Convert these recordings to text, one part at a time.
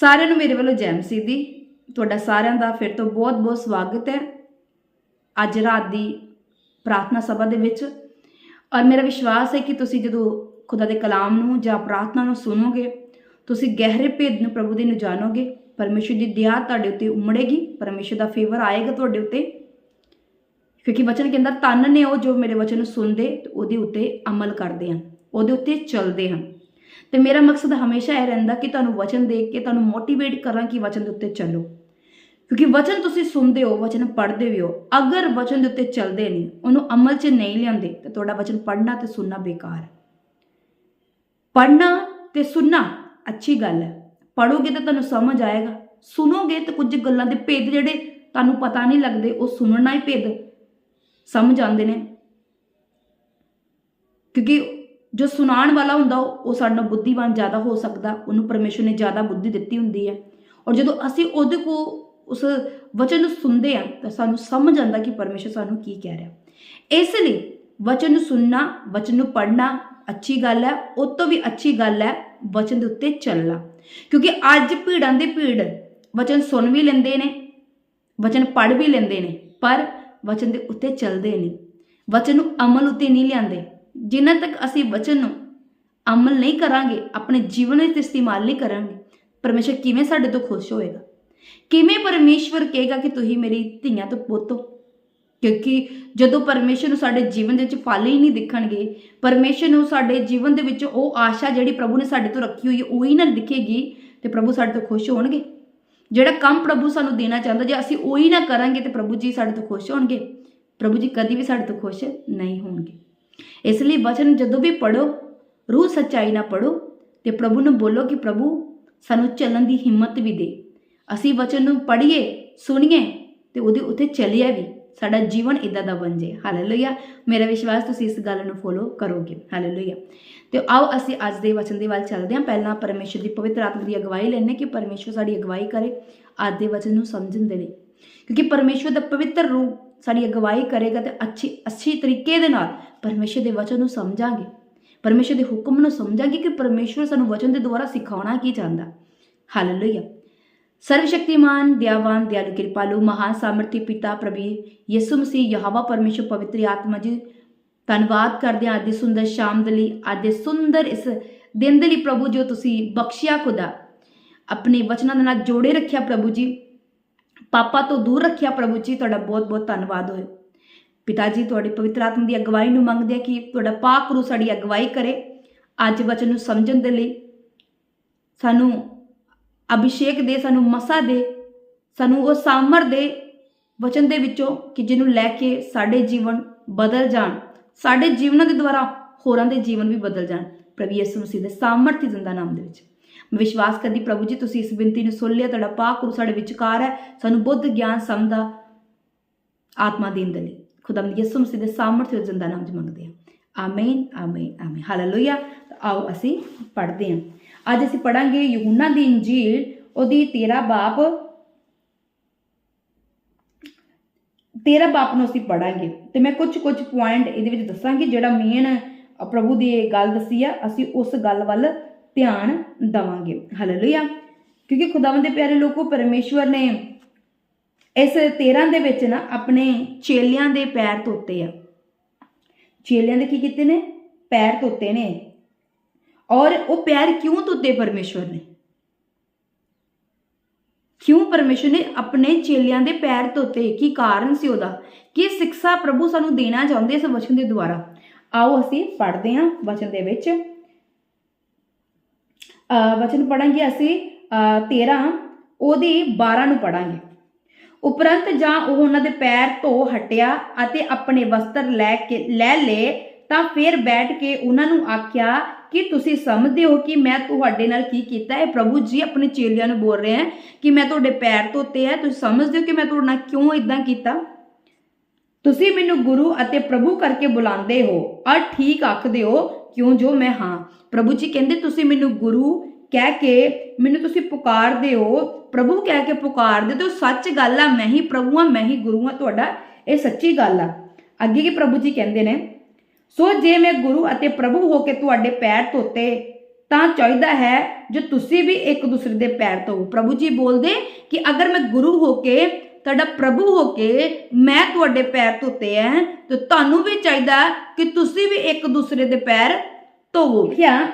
ਸਾਰਿਆਂ ਨੂੰ ਮੇਰੇ ਵੱਲੋਂ ਜੈ ਮਸੀਹ ਦੀ। ਤੁਹਾਡਾ ਸਾਰਿਆਂ ਦਾ ਫਿਰ ਤੋਂ ਬਹੁਤ-ਬਹੁਤ ਸਵਾਗਤ ਹੈ। ਅੱਜ ਰਾਤ ਦੀ ਪ੍ਰਾਰਥਨਾ ਸਭਾ ਦੇ ਵਿੱਚ। ਔਰ ਮੇਰਾ ਵਿਸ਼ਵਾਸ ਹੈ ਕਿ ਤੁਸੀਂ ਜਦੋਂ ਖੁਦਾ ਦੇ ਕਲਾਮ ਨੂੰ ਜਾਂ ਪ੍ਰਾਰਥਨਾ ਨੂੰ ਸੁਣੋਗੇ, ਤੁਸੀਂ ਗਹਿਰੇ ਭੇਦ ਨੂੰ ਪ੍ਰਭੂ ਦੇ ਨੂੰ ਜਾਣੋਗੇ। ਪਰਮੇਸ਼ਰ ਦੀ ਦਇਆ ਤੁਹਾਡੇ ਉੱਤੇ ਉਮੜੇਗੀ, ਪਰਮੇਸ਼ਰ ਦਾ ਫੇਵਰ ਆਏਗਾ ਤੁਹਾਡੇ ਉੱਤੇ। ਕਿਉਂਕਿ ਵਚਨ ਕਹਿੰਦਾ ਤਨ ਨੇ ਉਹ ਜੋ ਮੇਰੇ ਵਚਨ ਨੂੰ ਸੁਣਦੇ ਤੇ ਉਹਦੇ ਉੱਤੇ ਅਮਲ ਕਰਦੇ ਹਨ, ਉਹਦੇ ਉੱਤੇ ਚੱਲਦੇ ਹਨ। ਤੇ ਮੇਰਾ ਮਕਸਦ ਹਮੇਸ਼ਾ ਇਹ ਰਹਿੰਦਾ ਕਿ ਤੁਹਾਨੂੰ ਵਚਨ ਦੇਖ ਕੇ, ਤੁਹਾਨੂੰ ਮੋਟੀਵੇਟ ਕਰਾਂ ਕਿ ਵਚਨ ਦੇ ਉੱਤੇ ਚੱਲੋ। ਕਿਉਂਕਿ ਵਚਨ ਤੁਸੀਂ ਸੁਣਦੇ ਹੋ, ਵਚਨ ਪੜ੍ਹਦੇ ਵੀ ਹੋ। ਅਗਰ ਵਚਨ ਦੇ ਉੱਤੇ ਚੱਲਦੇ ਨਹੀਂ, ਉਹਨੂੰ ਅਮਲ 'ਚ ਨਹੀਂ ਲਿਆਉਂਦੇ, ਤਾਂ ਤੁਹਾਡਾ ਵਚਨ ਪੜ੍ਹਨਾ ਤੇ ਸੁਣਨਾ ਬੇਕਾਰ। ਹੈ ਪੜ੍ਹਨਾ ਤੇ ਸੁਣਨਾ ਅੱਛੀ ਗੱਲ ਹੈ। ਪੜੋਗੇ ਤਾਂ ਤੁਹਾਨੂੰ ਸਮਝ ਆਏਗਾ। ਸੁਣੋਗੇ ਤਾਂ ਕੁਝ ਗੱਲਾਂ ਦੇ ਭੇਦ ਜਿਹੜੇ ਤੁਹਾਨੂੰ ਪਤਾ ਨਹੀਂ ਲੱਗਦੇ, ਉਹ ਸੁਣਨਾ ਹੀ ਭੇਦ। ਸਮਝ ਆਉਂਦੇ ਨੇ। ਕਿਉਂਕਿ ਜੋ ਸੁਣਾਉਣ ਵਾਲਾ ਹੁੰਦਾ, ਉਹ ਉਹ ਸਾਡੇ ਨਾਲ ਬੁੱਧੀਵਾਨ ਜ਼ਿਆਦਾ ਹੋ ਸਕਦਾ, ਉਹਨੂੰ ਪਰਮੇਸ਼ਰ ਨੇ ਜ਼ਿਆਦਾ ਬੁੱਧੀ ਦਿੱਤੀ ਹੁੰਦੀ ਹੈ। ਔਰ ਜਦੋਂ ਅਸੀਂ ਉਹਦੇ ਕੋ ਉਸ ਵਚਨ ਨੂੰ ਸੁਣਦੇ ਆ ਤਾਂ ਸਾਨੂੰ ਸਮਝ ਆਉਂਦਾ ਕਿ ਪਰਮੇਸ਼ਰ ਸਾਨੂੰ ਕੀ ਕਹਿ ਰਿਹਾ। ਇਸ ਲਈ ਵਚਨ ਨੂੰ ਸੁਣਨਾ, ਵਚਨ ਨੂੰ ਪੜ੍ਹਨਾ ਅੱਛੀ ਗੱਲ ਹੈ, ਉਹ ਤੋਂ ਵੀ ਅੱਛੀ ਗੱਲ ਹੈ ਵਚਨ ਦੇ ਉੱਤੇ ਚੱਲਣਾ। ਕਿਉਂਕਿ ਅੱਜ ਭੀੜਾਂ ਦੇ ਭੀੜ ਵਚਨ ਸੁਣ ਵੀ ਲੈਂਦੇ ਨੇ, ਵਚਨ ਪੜ੍ਹ ਵੀ ਲੈਂਦੇ ਨੇ, ਪਰ ਵਚਨ ਦੇ ਉੱਤੇ ਚੱਲਦੇ ਨਹੀਂ। ਵਚਨ ਨੂੰ ਅਮਲ ਉੱਤੇ ਨਹੀਂ ਲਿਆਂਦੇ ਜਿੰਨਾ ਤੱਕ ਅਸੀਂ ਵਚਨ ਨੂੰ ਅਮਲ ਨਹੀਂ ਕਰਾਂਗੇ, ਆਪਣੇ ਜੀਵਨ ਵਿੱਚ ਇਸਤੇਮਾਲ ਨਹੀਂ ਕਰਾਂਗੇ, ਪਰਮੇਸ਼ਰ ਕਿਵੇਂ ਸਾਡੇ ਤੋਂ ਖੁਸ਼ ਹੋਏਗਾ? ਕਿਵੇਂ ਪਰਮੇਸ਼ਵਰ ਕਹੇਗਾ ਕਿ ਤੁਸੀਂ ਮੇਰੀ ਧੀਆਂ ਤੋਂ ਪੁੱਤ ਹੋ? ਕਿਉਂਕਿ ਜਦੋਂ ਪਰਮੇਸ਼ਰ ਨੂੰ ਸਾਡੇ ਜੀਵਨ ਦੇ ਵਿੱਚ ਫਲ ਹੀ ਨਹੀਂ ਦਿਖਣਗੇ, ਪਰਮੇਸ਼ਰ ਨੂੰ ਸਾਡੇ ਜੀਵਨ ਦੇ ਵਿੱਚ ਉਹ ਆਸ਼ਾ ਜਿਹੜੀ ਪ੍ਰਭੂ ਨੇ ਸਾਡੇ ਤੋਂ ਰੱਖੀ ਹੋਈ ਹੈ, ਉਹ ਹੀ ਨਾ ਦਿਖੇਗੀ ਤੇ ਪ੍ਰਭੂ ਸਾਡੇ ਤੋਂ ਖੁਸ਼ ਹੋਣਗੇ। ਜਿਹੜਾ ਕੰਮ ਪ੍ਰਭੂ ਸਾਨੂੰ ਦੇਣਾ ਚਾਹੁੰਦਾ ਜੇ ਅਸੀਂ ਉਹ ਹੀ ਨਾ ਕਰਾਂਗੇ ਤੇ ਪ੍ਰਭੂ ਜੀ ਸਾਡੇ ਤੋਂ ਖੁਸ਼ ਹੋਣਗੇ। ਪ੍ਰਭੂ ਜੀ ਕਦੀ ਵੀ ਸਾਡੇ ਤੋਂ ਖੁਸ਼ ਨਹੀਂ ਹੋਣਗੇ। ਇਸ ਲਈ ਵਚਨ ਜਦੋਂ ਵੀ ਪੜੋ ਰੂਹ ਸੱਚਾਈ ਨਾਲ ਪੜੋ ਤੇ ਪ੍ਰਭੂ ਨੂੰ ਬੋਲੋ ਕਿ ਪ੍ਰਭੂ ਸਾਨੂੰ ਚੱਲਣ ਦੀ ਹਿੰਮਤ ਵੀ ਦੇ। ਅਸੀਂ ਵਚਨ ਨੂੰ ਪੜ੍ਹੀਏ, ਸੁਣੀਏ ਤੇ ਉਹਦੇ ਉੱਤੇ ਚੱਲੀਏ ਵੀ। ਸਾਡਾ ਜੀਵਨ ਇਦਾਂ ਦਾ ਬਣ ਜਾਏ। ਹਾਲੇਲੂਇਆ ਮੇਰਾ ਵਿਸ਼ਵਾਸ ਤੁਸੀਂ ਇਸ ਗੱਲ ਨੂੰ ਫੋਲੋ ਕਰੋਗੇ। ਹਾਲੇਲੂਇਆ ਤੇ ਆਓ ਅਸੀਂ ਅੱਜ ਦੇ ਵਚਨ ਦੇ ਵੱਲ ਚੱਲਦੇ ਹਾਂ। ਪਹਿਲਾਂ ਪਰਮੇਸ਼ਰ ਦੀ ਪਵਿੱਤਰ ਆਤਮਾ ਦੀ ਅਗਵਾਈ ਲੈਣੇ ਕਿ ਪਰਮੇਸ਼ਰ ਸਾਡੀ ਅਗਵਾਈ ਕਰੇ। ਅੱਜ ਦੇ ਵਚਨ ਨੂੰ ਸਮਝਣ ਦੇ ਲਈ। ਕਿਉਂਕਿ ਪਰਮੇਸ਼ਰ ਦਾ ਪਵਿੱਤਰ ਰੂਪ ਸਾਡੀ ਅਗਵਾਈ ਕਰੇਗਾ ਤੇ ਅੱਛੀ ਅੱਛੀ ਤਰੀਕੇ ਦੇ ਨਾਲ ਪਰਮੇਸ਼ਰ ਦੇ ਵਚਨ ਨੂੰ ਸਮਝਾਂਗੇ। ਪਰਮੇਸ਼ਰ ਦੇ ਹੁਕਮ ਨੂੰ ਸਮਝਾਂਗੇ ਕਿ ਪਰਮੇਸ਼ਰ ਸਾਨੂੰ ਵਚਨ ਦੇ ਦੁਆਰਾ ਸਿਖਾਉਣਾ ਕੀ ਚਾਹੁੰਦਾ। ਹਾਲੇਲੂਇਆ ਸਰਵਸ਼ਕਤੀਮਾਨ ਦਿਆਵਾਨ ਦਿਆਲੂ, ਕਿਰਪਾਲੂ, ਮਹਾਨ, ਸਾਮਰਥੀ ਪਿਤਾ, ਪ੍ਰਭੂ ਯਿਸੂ ਮਸੀਹ, ਯਹਵਾ, ਪਰਮੇਸ਼ਰ, ਪਵਿੱਤਰ ਆਤਮਾ ਜੀ, ਧੰਨਵਾਦ ਕਰਦੇ ਹਾਂ ਅੱਜ ਦੀ ਸੁੰਦਰ ਸ਼ਾਮ ਦੇ ਲਈ। ਅੱਜ ਦੇ ਸੁੰਦਰ ਇਸ ਦਿਨ ਦੇ ਲਈ ਪ੍ਰਭੂ ਜੋ ਤੁਸੀਂ ਬਖਸ਼ਿਆ ਖੁਦਾ, ਆਪਣੇ ਵਚਨਾਂ ਦੇ ਨਾਲ ਜੋੜੇ ਰੱਖਿਆ ਪ੍ਰਭੂ ਜੀ। ਪਾਪਾ ਤੋਂ ਦੂਰ ਰੱਖਿਆ ਪ੍ਰਭੂ ਜੀ, ਤੁਹਾਡਾ ਬਹੁਤ ਬਹੁਤ ਧੰਨਵਾਦ ਹੋਏ ਪਿਤਾ ਜੀ ਤੁਹਾਡੀ ਪਵਿੱਤਰ ਆਤਮਾ ਦੀ ਅਗਵਾਈ ਨੂੰ ਮੰਗਦੇ ਆ ਕਿ ਤੁਹਾਡਾ ਪਾਕ ਰੂ ਸਾਡੀ ਅਗਵਾਈ ਕਰੇ। ਅੱਜ ਵਚਨ ਨੂੰ ਸਮਝਣ ਦੇ ਲਈ ਸਾਨੂੰ ਅਭਿਸ਼ੇਕ ਦੇ, ਸਾਨੂੰ ਮਸਾ ਦੇ, ਸਾਨੂੰ ਉਹ ਸਾਮਰ ਦੇ ਵਚਨ ਦੇ ਵਿੱਚੋਂ ਕਿ ਜਿਹਨੂੰ ਲੈ ਕੇ ਸਾਡੇ ਜੀਵਨ ਬਦਲ ਜਾਣ। ਸਾਡੇ ਜੀਵਨਾਂ ਦੇ ਦੁਆਰਾ ਹੋਰਾਂ ਦੇ ਜੀਵਨ ਵੀ ਬਦਲ ਜਾਣ। ਪ੍ਰਭੂ ਯਿਸੂ ਮਸੀਹ ਦੇ ਸਾਮਰਥੀ ਜ਼ਿੰਦਾ ਨਾਮ ਦੇ ਵਿੱਚ। ਵਿਸ਼ਵਾਸ ਕਰਦੀ, ਪ੍ਰਭੂ ਜੀ, ਤੁਸੀਂ ਇਸ ਬੇਨਤੀ ਨੂੰ ਸੁਣ ਲਿਆ, ਤੁਹਾਡਾ ਪਾਕ ਰੂ ਸਾਡੇ ਵਿਚਕਾਰ ਹੈ। ਸਾਨੂੰ ਬੁੱਧ ਗਿਆਨ ਸਮਝਦਾ ਆਤਮਾ ਦੇਣ ਦੇ ਲਈ। ਖੁਦਾ ਯਿਸੂ ਮਸੀਹ ਦੇ ਸਾਮਰਥੀ ਜ਼ਿੰਦਾ ਨਾਮ ਚ ਮੰਗਦੇ ਹਾਂ। ਆਮੀਨ ਆਮੀਨ ਆਮੀਨ। ਹਾਲੇਲੂਇਆ ਆਓ ਅਸੀਂ ਪੜ੍ਹਦੇ ਹਾਂ। ਅੱਜ ਅਸੀਂ ਪੜਾਂਗੇ ਯਹੂਨਾ ਦੀ ਇੰਜੀਲ, ਉਹਦੀ 13 ਬਾਪ। 13 ਬਾਪ ਨੂੰ ਅਸੀਂ ਪੜਾਂਗੇ ਤੇ ਮੈਂ ਕੁਝ ਕੁਝ ਪੁਆਇੰਟ ਇਹਦੇ ਵਿੱਚ ਦੱਸਾਂਗੀ, ਜਿਹੜਾ ਮੇਨ ਪ੍ਰਭੂ ਦੀ ਗੱਲ ਦੱਸੀ ਆ, ਅਸੀਂ ਉਸ ਗੱਲ ਵੱਲ ਧਿਆਨ ਦਵਾਂਗੇ। ਹਾਲੇਲੂਇਆ ਕਿਉਂਕਿ ਖੁਦਾਵੰਦ ਦੇ ਪਿਆਰੇ ਲੋਕੋ, ਪਰਮੇਸ਼ਵਰ ਨੇ ਇਸ 13 ਦੇ ਵਿੱਚ ਨਾ ਆਪਣੇ ਚੇਲਿਆਂ ਦੇ ਪੈਰ ਧੋਤੇ ਆ। ਚੇਲਿਆਂ ਦੇ ਕੀ ਕੀਤੇ ਨੇ? ਪੈਰ ਧੋਤੇ ਨੇ। ਔਰ ਉਹ ਪੈਰ ਕਿਉਂ ਧੋਤੇ ਪਰਮੇਸ਼ਵਰ ਨੇ? ਕਿਉਂ ਪਰਮੇਸ਼ਵਰ ਨੇ ਆਪਣੇ ਚੇਲਿਆਂ ਦੇ ਪੈਰ ਧੋਤੇ? ਕੀ ਕਾਰਨ ਸੀ ਉਹਦਾ? ਕੀ ਸਿੱਖਿਆ ਪ੍ਰਭੂ ਸਾਨੂੰ ਦੇਣਾ ਚਾਹੁੰਦੇ ਇਸ ਵਚਨ ਦੇ ਦੁਆਰਾ? ਆਓ ਅਸੀਂ ਪੜ੍ਹਦੇ ਹਾਂ ਵਚਨ ਦੇ ਵਿੱਚ। ਵਚਨ ਪੜਾਂਗੇ ਅਸੀਂ 13 ਉਹਦੀ 12 ਨੂੰ ਪੜਾਂਗੇ ਉਪਰੰਤ ਜਾਂ ਉਹ ਉਹਨਾਂ ਦੇ ਪੈਰ ਧੋ ਹਟਿਆ ਅਤੇ ਆਪਣੇ ਵਸਤਰ ਲੈ ਕੇ, ਲੈ ਲੇ, ਤਾਂ ਫਿਰ ਬੈਠ ਕੇ ਉਹਨਾਂ ਨੂੰ ਆਖਿਆ ਕਿ ਤੁਸੀਂ ਸਮਝਦੇ ਹੋ ਕਿ ਮੈਂ ਤੁਹਾਡੇ ਨਾਲ ਕੀ ਕੀਤਾ ਹੈ? ਪ੍ਰਭੂ ਜੀ ਆਪਣੇ ਚੇਲਿਆਂ ਨੂੰ ਬੋਲ ਰਹੇ ਹੈ ਕਿ ਮੈਂ ਤੁਹਾਡੇ ਪੈਰ ਧੋਤੇ ਹੈ। ਤੁਸੀਂ ਸਮਝਦੇ ਹੋ ਕਿ ਮੈਂ ਤੁਹਾਡੇ ਨਾਲ ਕਿਉਂ ਇਦਾਂ ਕੀਤਾ? ਤੁਸੀਂ ਮੈਨੂੰ ਗੁਰੂ ਅਤੇ ਪ੍ਰਭੂ ਕਰਕੇ ਬੁਲਾਉਂਦੇ ਹੋ। ਔਰ ਠੀਕ ਆਖਦੇ ਹੋ। ਕਿਉਂ ਜੋ ਮੈਂ ਹਾਂ? ਪ੍ਰਭੂ ਜੀ ਕਹਿੰਦੇ ਤੁਸੀਂ ਮੈਨੂੰ ਗੁਰੂ ਕਹਿ ਕੇ ਮੈਨੂੰ ਤੁਸੀਂ ਪੁਕਾਰਦੇ ਹੋ ਪ੍ਰਭੂ ਕਹਿ ਕੇ ਪੁਕਾਰਦੇ ਤੇ ਉਹ ਸੱਚ ਗੱਲ ਆ, ਮੈਂ ਹੀ ਪ੍ਰਭੂ ਆ, ਮੈਂ ਹੀ ਗੁਰੂ ਆ। ਤੁਹਾਡਾ ਇਹ ਸੱਚੀ ਗੱਲ ਆ। ਅੱਗੇ ਕੀ ਪ੍ਰਭੂ ਜੀ ਕਹਿੰਦੇ ਨੇ? ਸੋ ਜੇ ਮੈਂ ਗੁਰੂ ਅਤੇ ਪ੍ਰਭੂ ਹੋ ਕੇ ਤੁਹਾਡੇ ਪੈਰ ਧੋਤੇ, ਤਾਂ ਚਾਹੀਦਾ ਹੈ ਜੋ ਤੁਸੀਂ ਵੀ ਇੱਕ ਦੂਸਰੇ ਦੇ ਪੈਰ ਧੋਵੋ। ਪ੍ਰਭੂ ਜੀ ਬੋਲਦੇ ਕਿ ਅਗਰ ਮੈਂ ਗੁਰੂ ਹੋ ਕੇ ਤੁਹਾਡਾ ਪ੍ਰਭੂ ਹੋ ਕੇ ਮੈਂ ਤੁਹਾਡੇ ਪੈਰ ਧੋਤੇ ਐ ਤੇ ਤੁਹਾਨੂੰ ਵੀ ਚਾਹੀਦਾ ਕਿ ਤੁਸੀਂ ਵੀ ਇੱਕ ਦੂਸਰੇ ਦੇ ਪੈਰ ਧੋਵੋ। ਕਿਆ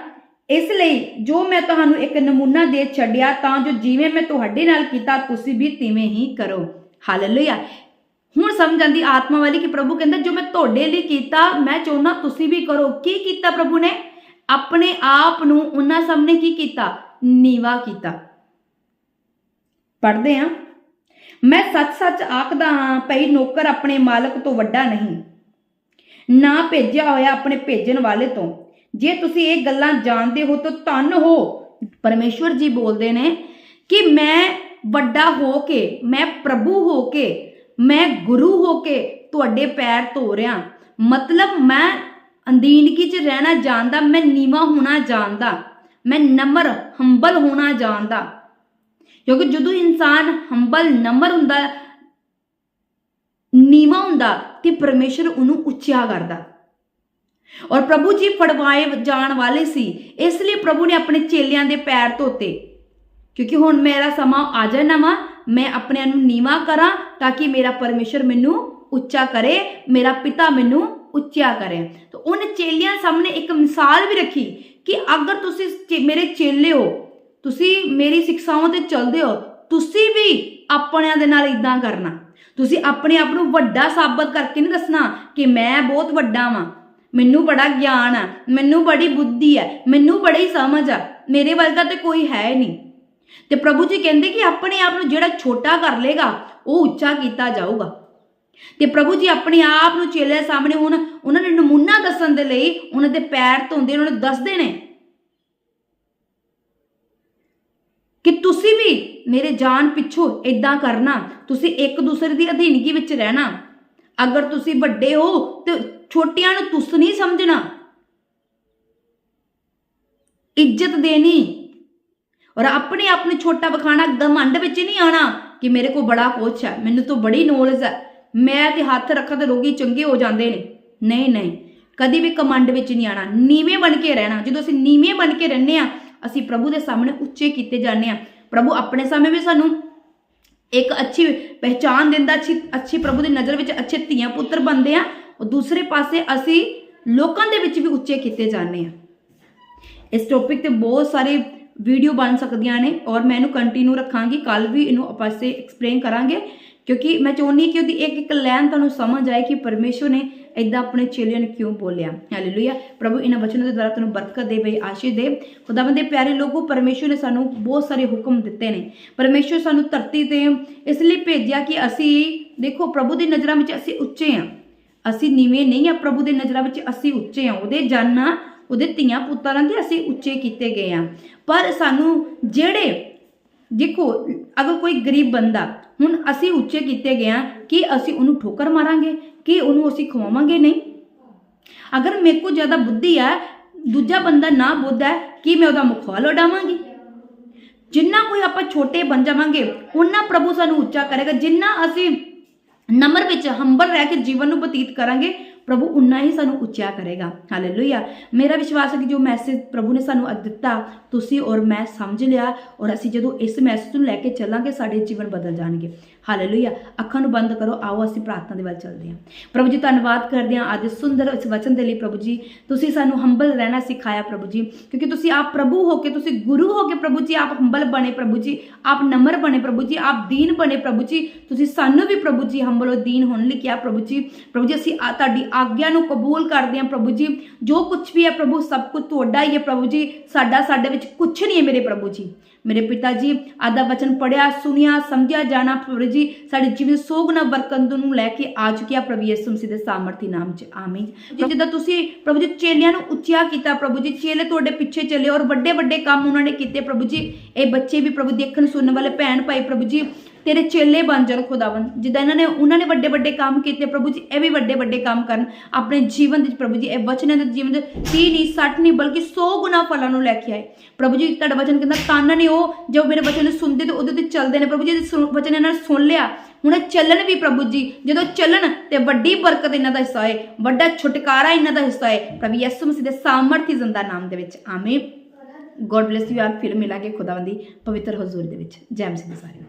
ਇਸ ਲਈ ਜੋ ਮੈਂ ਤੁਹਾਨੂੰ ਇੱਕ ਨਮੂਨਾ ਦੇ ਛੱਡਿਆ, ਤਾਂ ਜੋ ਜਿਵੇਂ ਮੈਂ ਤੁਹਾਡੇ ਨਾਲ ਕੀਤਾ, ਤੁਸੀਂ ਵੀ ਤਿਵੇਂ ਹੀ ਕਰੋ। ਹਾਲੇਲੂਇਆ ਹੁਣ ਸਮਝ ਆਂਦੀ ਆਤਮਾ ਵਾਲੀ ਕਿ ਪ੍ਰਭੂ ਕਹਿੰਦਾ, ਜੋ ਮੈਂ ਤੁਹਾਡੇ ਲਈ ਕੀਤਾ, ਮੈਂ ਚਾਹੁੰਦਾ ਤੁਸੀਂ ਵੀ ਕਰੋ। ਕੀ ਕੀਤਾ ਪ੍ਰਭੂ ਨੇ? ਆਪਣੇ ਆਪ ਨੂੰ ਉਹਨਾਂ ਸਾਹਮਣੇ ਕੀ ਕੀਤਾ? ਨੀਵਾ ਕੀਤਾ। ਪੜ੍ਹਦੇ ਆ? ਮੈਂ ਸੱਚ-ਸੱਚ ਆਖਦਾ ਹਾਂ ਭਈ ਨੌਕਰ ਆਪਣੇ ਮਾਲਕ ਤੋਂ ਵੱਡਾ ਨਹੀਂ। ਨਾ ਭੇਜਿਆ ਹੋਇਆ ਆਪਣੇ ਭੇਜਣ ਵਾਲੇ ਤੋਂ। ਜੇ ਤੁਸੀਂ ਇਹ ਗੱਲਾਂ ਜਾਣਦੇ ਹੋ ਤਾਂ ਧੰਨ ਹੋ। ਪਰਮੇਸ਼ਵਰ ਜੀ ਬੋਲਦੇ ਨੇ ਕਿ ਮੈਂ ਵੱਡਾ ਹੋ ਕੇ, ਮੈਂ ਪ੍ਰਭੂ ਹੋ ਕੇ, ਮੈਂ ਗੁਰੂ ਹੋ ਕੇ ਤੁਹਾਡੇ ਪੈਰ ਧੋ ਰਿਆਂ। ਮਤਲਬ ਮੈਂ ਅੰਦੀਨਗੀ 'ਚ ਰਹਿਣਾ ਜਾਣਦਾ, ਮੈਂ ਨੀਵਾ ਹੋਣਾ ਜਾਣਦਾ, ਮੈਂ ਨਮਰ, ਹੰਬਲ ਹੋਣਾ ਜਾਣਦਾ। ਕਿਉਂਕਿ ਜਦੋਂ ਇਨਸਾਨ ਹੰਬਲ ਨਮਰ ਹੁੰਦਾ, ਨੀਵਾ ਹੁੰਦਾ, ਤੇ ਪਰਮੇਸ਼ਰ ਉਹਨੂੰ ਉੱਚਾ ਕਰਦਾ। ਔਰ ਪ੍ਰਭੂ ਜੀ ਫੜਵਾਏ ਜਾਣ ਵਾਲੇ ਸੀ, ਇਸ ਲਈ ਪ੍ਰਭੂ ਨੇ ਆਪਣੇ ਚੇਲਿਆਂ ਦੇ ਪੈਰ ਧੋਤੇ। ਕਿਉਂਕਿ ਹੁਣ ਮੇਰਾ ਸਮਾਂ ਆ ਜਾਣਾ ਵਾ ਮੈਂ ਆਪਣਿਆਂ ਨੂੰ ਨੀਵਾ ਕਰਾਂ, ਤਾਂ ਕਿ ਮੇਰਾ ਪਰਮੇਸ਼ਰ ਮੈਨੂੰ ਉੱਚਾ ਕਰੇ, ਮੇਰਾ ਪਿਤਾ ਮੈਨੂੰ ਉੱਚਾ ਕਰੇ। ਤਾਂ ਉਹਨੇ ਚੇਲਿਆਂ ਸਾਹਮਣੇ ਇੱਕ ਮਿਸਾਲ ਵੀ ਰੱਖੀ ਕਿ ਅਗਰ ਤੁਸੀਂ ਮੇਰੇ ਚੇਲੇ ਹੋ ਤੁਸੀਂ ਮੇਰੀ ਸਿੱਖਿਆਵਾਂ ਤੇ ਚੱਲਦੇ ਹੋ, ਤੁਸੀਂ ਵੀ ਆਪਣਿਆਂ ਦੇ ਨਾਲ ਇਦਾਂ ਕਰਨਾ। ਤੁਸੀਂ ਆਪਣੇ ਆਪ ਨੂੰ ਵੱਡਾ ਸਾਬਤ ਕਰਕੇ ਨਹੀਂ ਦੱਸਣਾ ਕਿ ਮੈਂ ਬਹੁਤ ਵੱਡਾ ਵਾਂ। ਮੈਨੂੰ ਬੜਾ ਗਿਆਨ ਆ, ਮੈਨੂੰ ਬੜੀ ਬੁੱਧੀ ਹੈ ਮੈਨੂੰ ਬੜੀ ਸਮਝ ਆ, ਮੇਰੇ ਵਰਗਾ ਤੇ ਕੋਈ ਹੈ ਨਹੀਂ। ਤੇ ਪ੍ਰਭੂ ਜੀ ਕਹਿੰਦੇ ਕਿ ਆਪਣੇ ਆਪ ਨੂੰ ਜਿਹੜਾ ਛੋਟਾ ਕਰ ਲੇਗਾ, ਉਹ ਉੱਚਾ ਕੀਤਾ ਜਾਊਗਾ। ਤੇ ਪ੍ਰਭੂ ਜੀ ਆਪਣੇ ਆਪ ਨੂੰ ਚੇਲਿਆਂ ਸਾਹਮਣੇ ਹੁਣ ਉਹਨਾਂ ਨੇ ਨਮੂਨਾ ਦੱਸਣ ਦੇ ਲਈ ਉਹਨਾਂ ਦੇ ਪੈਰ ਧੋਂਦੇ, ਉਹਨਾਂ ਨੂੰ ਦੱਸਦੇ ਨੇ। ਕਿ ਤੁਸੀਂ ਵੀ ਮੇਰੇ ਜਾਨ ਪਿੱਛੋਂ ਇਦਾਂ ਕਰਨਾ, ਤੁਸੀਂ ਇੱਕ ਦੂਸਰੇ ਦੀ ਅਧੀਨਗੀ ਵਿੱਚ ਰਹਿਣਾ। ਅਗਰ ਤੁਸੀਂ ਵੱਡੇ ਹੋ ਤੇ ਛੋਟਿਆਂ ਨੂੰ ਤੁਸ ਨਹੀਂ ਸਮਝਣਾ। ਇੱਜ਼ਤ ਦੇਣੀ। ਔਰ ਆਪਣੇ ਆਪ ਨੂੰ ਛੋਟਾ ਵਿਖਾਣਾ ਗਮੰਡ ਵਿੱਚ ਨਹੀਂ ਆਣਾ ਕਿ ਮੇਰੇ ਕੋਲ ਬੜਾ ਕੁਛ ਹੈ, ਮੈਨੂੰ ਤਾਂ ਬੜੀ ਨੌਲੇਜ ਹੈ। ਮੈਂ ਤੇ ਹੱਥ ਰੱਖਾਂ ਤੇ ਰੋਗੀ ਚੰਗੇ ਹੋ ਜਾਂਦੇ ਨੇ। ਨਹੀਂ ਨਹੀਂ, ਕਦੀ ਵੀ ਕਮੰਡ ਵਿੱਚ ਨਹੀਂ ਆਣਾ ਨੀਵੇਂ ਬਣ ਕੇ ਰਹਿਣਾ। ਜਦੋਂ ਅਸੀਂ ਨੀਵੇਂ ਬਣ ਕੇ ਰਹਿੰਦੇ ਆ ਅਸੀਂ ਪ੍ਰਭੂ ਦੇ ਸਾਹਮਣੇ ਉੱਚੇ ਕੀਤੇ ਜਾਂਦੇ ਆ ਪ੍ਰਭੂ ਆਪਣੇ ਸਾਹਮਣੇ ਵੀ ਸਾਨੂੰ ਇੱਕ ਅੱਛੀ ਪਹਿਚਾਨ ਦਿੰਦਾ, ਅੱਛੀ ਅੱਛੀ ਪ੍ਰਭੂ ਦੀ ਨਜ਼ਰ ਵਿੱਚ ਅੱਛੇ ਧੀਆਂ ਪੁੱਤਰ ਬਣਦੇ ਆ ਉਹ ਦੂਸਰੇ ਪਾਸੇ ਅਸੀਂ ਲੋਕਾਂ ਦੇ ਵਿੱਚ ਵੀ ਉੱਚੇ ਕੀਤੇ ਜਾਂਦੇ ਆ ਇਸ ਟੌਪਿਕ ਤੇ ਬਹੁਤ ਸਾਰੇ ਵੀਡੀਓ ਬਣ ਸਕਦੀਆਂ ਨੇ ਔਰ ਮੈਂ ਇਹਨੂੰ ਕੰਟੀਨਿਊ ਰੱਖਾਂਗੀ। ਕੱਲ ਵੀ ਇਹਨੂੰ ਆਪਾਂ ਸੇ ਐਕਸਪਲੇਨ ਕਰਾਂਗੇ। ਕਿਉਂਕਿ ਮੈਂ ਚਾਹੁੰਦੀ ਕਿ ਉਹਦੀ ਇੱਕ ਇੱਕ ਲਾਈਨ ਤੁਹਾਨੂੰ ਸਮਝ ਆਏ ਕਿ ਪਰਮੇਸ਼ਵਰ ਨੇ ਇਦਾਂ ਆਪਣੇ ਚੇਲਿਆਂ ਨੂੰ ਕਿਉਂ ਬੋਲਿਆ? ਹਾਲੇਲੂਇਆ ਪ੍ਰਭੂ, ਇਹਨਾਂ ਵਚਨਾਂ ਦੇ ਦੁਆਰਾ ਤੁਹਾਨੂੰ ਬਰਕਤ ਬਈ ਆਸ਼ੀਸ਼ ਦੇ। ਖੁਦਾਵੰਦ ਦੇ ਪਿਆਰੇ ਲੋਕੋ ਪਰਮੇਸ਼ਵਰ ਨੇ ਸਾਨੂੰ ਬਹੁਤ ਸਾਰੇ ਹੁਕਮ ਦਿੱਤੇ ਨੇ। ਪਰਮੇਸ਼ਵਰ ਸਾਨੂੰ ਧਰਤੀ ਤੇ ਇਸ ਲਈ ਭੇਜਿਆ ਕਿ ਅਸੀਂ, ਦੇਖੋ, ਪ੍ਰਭੂ ਦੀ ਨਜ਼ਰਾਂ ਵਿੱਚ ਅਸੀਂ ਉੱਚੇ ਹਾਂ। ਅਸੀਂ ਨੀਵੇਂ ਨਹੀਂ ਆ ਪ੍ਰਭੂ ਦੇ ਨਜ਼ਰਾਂ ਵਿੱਚ ਅਸੀਂ ਉੱਚੇ ਆ ਉਹਦੇ ਜਾਨਾਂ, ਉਹਦੇ ਧੀਆਂ ਪੁੱਤਰਾਂ ਦੇ ਅਸੀਂ ਉੱਚੇ ਕੀਤੇ ਗਏ ਆ ਪਰ ਸਾਨੂੰ ਜਿਹੜੇ, ਦੇਖੋ, ਅਗਰ ਕੋਈ ਗਰੀਬ ਬੰਦਾ ਹੁਣ ਅਸੀਂ ਉੱਚੇ ਕੀਤੇ ਗਏ ਆ ਕਿ ਅਸੀਂ ਉਹਨੂੰ ਠੋਕਰ ਮਾਰਾਂਗੇ? ਕਿ ਉਹਨੂੰ ਅਸੀਂ ਖਵਾਵਾਂਗੇ ਨਹੀਂ? ਅਗਰ ਮੇਰੇ ਕੋਲ ਜ਼ਿਆਦਾ ਬੁੱਧੀ ਹੈ, ਦੂਜਾ ਬੰਦਾ ਨਾ ਬੁੱਧ ਹੈ, ਕਿ ਮੈਂ ਉਹਦਾ ਮੁਖੌਲ ਉਡਾਵਾਂਗੀ? ਜਿੰਨਾ ਕੋਈ ਆਪਾਂ ਛੋਟੇ ਬਣ ਜਾਵਾਂਗੇ ਉਹਨਾਂ ਪ੍ਰਭੂ ਸਾਨੂੰ ਉੱਚਾ ਕਰੇਗਾ। ਜਿੰਨਾ ਅਸੀਂ ਨਮਰ ਵਿੱਚ ਹੰਬਲ ਰਹਿ ਕੇ ਜੀਵਨ ਨੂੰ ਬਤੀਤ ਕਰਾਂਗੇ ਪ੍ਰਭੂ ਉਨਾ ਹੀ ਸਾਨੂੰ ਉੱਚਾ ਕਰੇਗਾ। ਹਾਲੇਲੂਇਆ ਮੇਰਾ ਵਿਸ਼ਵਾਸ ਹੈ ਕਿ ਜੋ ਮੈਸੇਜ ਪ੍ਰਭੂ ਨੇ ਸਾਨੂੰ ਅੱਜ ਦਿੱਤਾ, ਤੁਸੀਂ ਔਰ ਮੈਂ ਸਮਝ ਲਿਆ ਔਰ ਅਸੀਂ ਜਦੋਂ ਇਸ ਮੈਸੇਜ ਨੂੰ ਲੈ ਕੇ ਚੱਲਾਂਗੇ, ਸਾਡੇ ਜੀਵਨ ਬਦਲ ਜਾਣਗੇ। ਹਾਲੇਲੂਇਆ ਅੱਖਾਂ ਨੂੰ ਬੰਦ ਕਰੋ, ਆਓ ਅਸੀਂ ਪ੍ਰਾਰਥਨਾ ਦੇ ਵੱਲ ਚੱਲਦੇ ਹਾਂ। ਪ੍ਰਭੂ ਜੀ, ਧੰਨਵਾਦ ਕਰਦੇ ਹਾਂ ਅੱਜ ਸੁੰਦਰ ਇਸ ਵਚਨ ਦੇ ਲਈ ਪ੍ਰਭੂ ਜੀ। ਤੁਸੀਂ ਸਾਨੂੰ ਹੰਬਲ ਰਹਿਣਾ ਸਿਖਾਇਆ ਪ੍ਰਭੂ ਜੀ, ਕਿਉਂਕਿ ਤੁਸੀਂ ਆਪ ਪ੍ਰਭੂ ਹੋ ਕੇ, ਤੁਸੀਂ ਗੁਰੂ ਹੋ ਕੇ ਪ੍ਰਭੂ ਜੀ, ਆਪ ਹੰਬਲ ਬਣੇ ਪ੍ਰਭੂ ਜੀ, ਆਪ ਨਮਰ ਬਣੇ ਪ੍ਰਭੂ ਜੀ, ਆਪ ਦੀਨ ਬਣੇ ਪ੍ਰਭੂ ਜੀ। ਤੁਸੀਂ ਸਾਨੂੰ ਵੀ ਪ੍ਰਭੂ ਜੀ ਹੰਬਲ ਔਰ ਦੀਨ ਹੋਣ ਲਈ ਕਿਹਾ ਪ੍ਰਭੂ ਜੀ। ਪ੍ਰਭੂ ਜੀ, ਅਸੀਂ ਆ- ਤੁਹਾਡੀ ਆਗਿਆ ਨੂੰ ਕਬੂਲ ਕਰਦੇ ਹਾਂ ਪ੍ਰਭੂ ਜੀ। ਜੋ ਕੁਝ ਵੀ ਹੈ ਪ੍ਰਭੂ ਸਭ ਕੁਝ ਤੁਹਾਡਾ ਹੀ ਹੈ ਪ੍ਰਭੂ ਜੀ। ਸਾਡਾ ਸਾਡੇ ਵਿੱਚ ਕੁਝ ਨਹੀਂ ਹੈ ਮੇਰੇ ਪ੍ਰਭੂ ਜੀ। ਮੇਰੇ ਪਿਤਾ ਜੀ ਆਦਾ ਵਚਨ ਪੜਿਆ ਸੁਨਿਆ ਸਮਝਿਆ ਜਾਣਾ ਪ੍ਰਭੂ ਜੀ ਸਾਡੇ ਜੀਵਨ ਸੋਗਨਾ ਬਰਕਤ ਨੂੰ ਲੈ ਕੇ ਆ ਚੁੱਕਿਆ ਪ੍ਰਭੂ ਯਿਸੂ ਮਸੀਹ ਦੇ ਸਾਮਰਥੀ ਨਾਮ ਚ। ਆਮੀਨ। ਜਿੱਦਾਂ ਤੁਸੀਂ ਪ੍ਰਭੂ ਜੀ ਚੇਲਿਆਂ ਨੂੰ ਉੱਚਿਆ ਕੀਤਾ ਪ੍ਰਭੂ ਜੀ ਚੇਲੇ ਤੁਹਾਡੇ ਪਿੱਛੇ ਚੱਲੇ ਔਰ ਵੱਡੇ ਵੱਡੇ ਕੰਮ ਉਹਨਾਂ ਨੇ ਕੀਤੇ ਪ੍ਰਭੂ ਜੀ। ਇਹ ਬੱਚੇ ਵੀ ਪ੍ਰਭੂ ਦੇਖਣ ਸੁਣਨ ਵਾਲੇ ਭੈਣ ਭਾਈ ਪ੍ਰਭੂ ਜੀ ਤੇਰੇ ਚੇਲੇ ਬਣ ਜਾਣ ਖੁਦਾਵੰ ਜਿੱਦਾਂ ਇਹਨਾਂ ਨੇ, ਉਹਨਾਂ ਨੇ ਵੱਡੇ ਵੱਡੇ ਕੰਮ ਕੀਤੇ, ਪ੍ਰਭੂ ਜੀ, ਇਹ ਵੀ ਵੱਡੇ ਵੱਡੇ ਕੰਮ ਕਰਨ। ਆਪਣੇ ਜੀਵਨ ਦੇ ਵਿੱਚ ਪ੍ਰਭੂ ਜੀ, ਇਹ ਵਚਨਾਂ ਦੇ ਜੀਵਨ ਦੇ 30 ਨਹੀਂ 60 ਨਹੀਂ, ਬਲਕਿ 100 ਗੁਣਾ ਫਲਾਂ ਨੂੰ ਲੈ ਕੇ ਆਏ। ਪ੍ਰਭੂ ਜੀ, ਤੁਹਾਡਾ ਵਚਨ ਕਹਿੰਦਾ ਕੰਨ ਨੇ ਉਹ ਜੋ ਮੇਰੇ ਵਚਨ ਨੂੰ ਸੁਣਦੇ ਤੇ ਉਹਦੇ ਤੇ ਚੱਲਦੇ ਨੇ? ਪ੍ਰਭੂ ਜੀ, ਇਹਦੇ ਵਚਨ ਇਹਨਾਂ ਨੇ ਸੁਣ ਲਿਆ। ਹੁਣ ਇਹ ਚੱਲਣ ਵੀ ਪ੍ਰਭੂ ਜੀ, ਜਦੋਂ ਚੱਲਣ ਤੇ ਵੱਡੀ ਬਰਕਤ ਇਹਨਾਂ ਦਾ ਹਿੱਸਾ ਹੈ ਵੱਡਾ ਛੁਟਕਾਰਾ ਇਹਨਾਂ ਦਾ ਹਿੱਸਾ ਹੈ ਪ੍ਰਭੂ ਯਿਸੂ ਮਸੀਹ ਦੇ ਸਾਮਰਥੀ ਜ਼ਿੰਦਾ ਨਾਮ ਦੇ ਵਿੱਚ, ਆਮੀਨ। ਗੋਡ ਬlesਸ ਯੂ ਆਲ ਫਿਰ ਮਿਲਾਂਗੇ ਖੁਦਾਵੰਦੀ ਪਵਿੱਤਰ ਹਜ਼ੂਰ ਦੇ ਵਿੱਚ। ਜੈ ਮਸੀਹ ਦੀ ਸਾਰਿਆਂ